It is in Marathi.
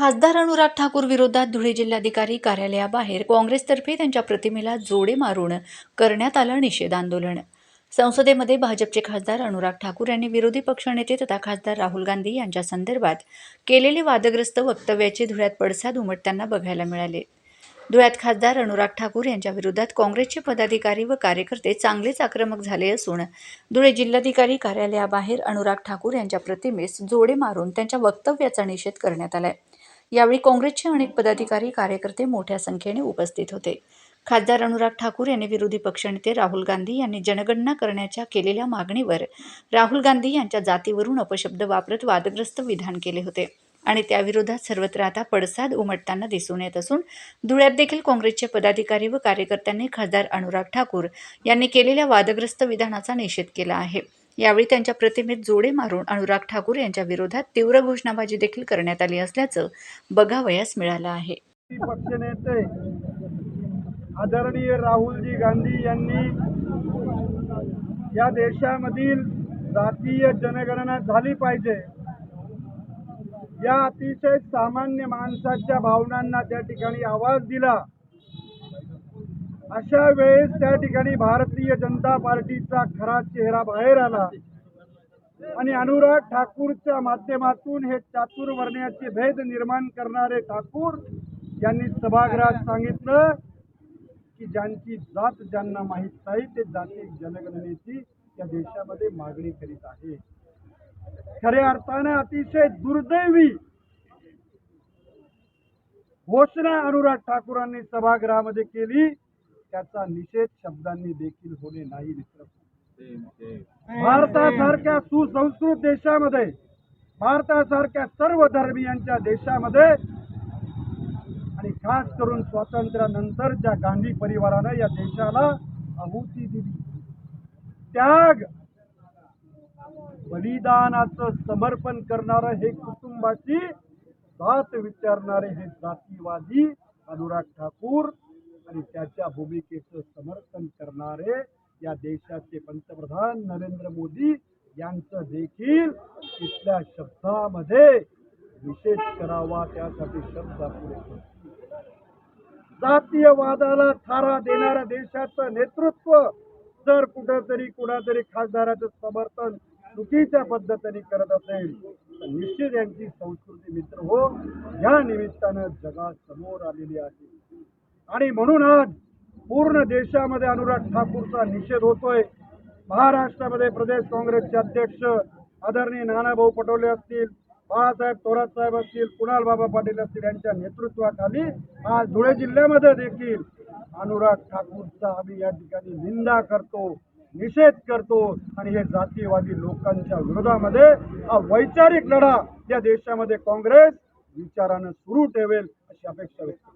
खासदार अनुराग ठाकूर विरोधात धुळे जिल्हाधिकारी कार्यालयाबाहेर काँग्रेसतर्फे त्यांच्या प्रतिमेला जोडे मारून करण्यात आलं निषेध आंदोलन. संसदेमध्ये भाजपचे खासदार अनुराग ठाकूर यांनी विरोधी पक्षनेते तथा खासदार राहुल गांधी यांच्या संदर्भात केलेले वादग्रस्त वक्तव्याचे धुळ्यात पडसाद उमटताना बघायला मिळाले. धुळ्यात खासदार अनुराग ठाकूर यांच्या विरोधात काँग्रेसचे पदाधिकारी व कार्यकर्ते चांगलेच आक्रमक झाले असून धुळे जिल्हाधिकारी कार्यालयाबाहेर अनुराग ठाकूर यांच्या प्रतिमेस जोडे मारून त्यांच्या वक्तव्याचा निषेध करण्यात आलाय. यावेळी काँग्रेसचे अनेक पदाधिकारी कार्यकर्ते मोठ्या संख्येने उपस्थित होते. खासदार अनुराग ठाकूर यांनी विरोधी पक्षनेते राहुल गांधी यांनी जनगणना करण्याच्या केलेल्या मागणीवर राहुल गांधी यांच्या जातीवरून अपशब्द वापरत वादग्रस्त विधान केले होते. आणि त्याविरोधात सर्वत्र आता पडसाद उमटताना दिसून येत असून धुळ्यात देखील काँग्रेसचे पदाधिकारी व कार्यकर्त्यांनी खासदार अनुराग ठाकूर यांनी केलेल्या वादग्रस्त विधानाचा निषेध केला आहे. यावेळी त्यांच्या प्रतिमेत जोडे मारून अनुराग ठाकूर यांच्या विरोधात तीव्र घोषणाबाजी देखील करण्यात आली असल्याचं बघावयास मिळालं आहे. पक्षनेते आदरणीय राहुलजी गांधी यांनी या देशामधील जातीय जनगणना झाली पाहिजे. या अतिशय सामान्य माणसाच्या भावनांना त्या ठिकाणी आवाज दिला. अशा वेळेस त्या ठिकाणी भारतीय जनता पार्टीचा खरा चेहरा बाहेर आला. आणि अनुराग ठाकूरच्या माध्यमातून हे चातुर्वर्ण्याचे भेद निर्माण करणारे ठाकूर यांनी सभागृहात सांगितलं की ज्यांची जात ज्यांना माहीत नाही ते जाती जनगणनेची या देशामध्ये मागणी करीत आहे. खऱ्या अर्थानं अतिशय दुर्दैवी घोषणा अनुराग ठाकूरांनी सभागृहामध्ये केली. त्याचा निषेध शब्दांनी देखील होणे नाही मित्र. भारतासारख्या सुसंस्कृत देशामध्ये भारतासारख्या सर्व धर्मियांच्या देशामध्ये आणि खास करून स्वातंत्र्यानंतर ज्या गांधी परिवारानं या देशाला आहुती दिली. त्याग बलिदानाचं समर्पण करणारं हे कुटुंबाची जात विचारणारे हे जातीवादी अनुराग ठाकूर आणि त्याच्या भूमिकेचं समर्थन करणारे या देशाचे पंतप्रधान नरेंद्र मोदी यांचं देखील इथल्या शब्दामध्ये विशेष करावा त्यासाठी शब्द पुरे जातीयवादाला थारा देणाऱ्या देशाचं नेतृत्व जर कुठंतरी कुणातरी खासदाराचं समर्थन चुकीच्या पद्धतीने करत असेल तर निश्चित यांची संस्कृती मित्र हो. या निमित्तानं जगासमोर आलेली आहे आणि म्हणून आज पूर्ण देशामध्ये अनुराग ठाकूरचा निषेध होतोय. महाराष्ट्रामध्ये प्रदेश काँग्रेसचे अध्यक्ष आदरणीय नानाभाऊ पटोले असतील बाळासाहेब थोरात साहेब असतील कुणाल बाबा पाटील असतील यांच्या नेतृत्वाखाली आज धुळे जिल्ह्यामध्ये देखील अनुराग ठाकूरचा आम्ही या ठिकाणी निंदा करतो निषेध करतो आणि हे जातीयवादी लोकांच्या विरोधामध्ये हा वैचारिक लढा या देशामध्ये काँग्रेस विचारानं सुरू ठेवेल अशी अपेक्षा व्यक्त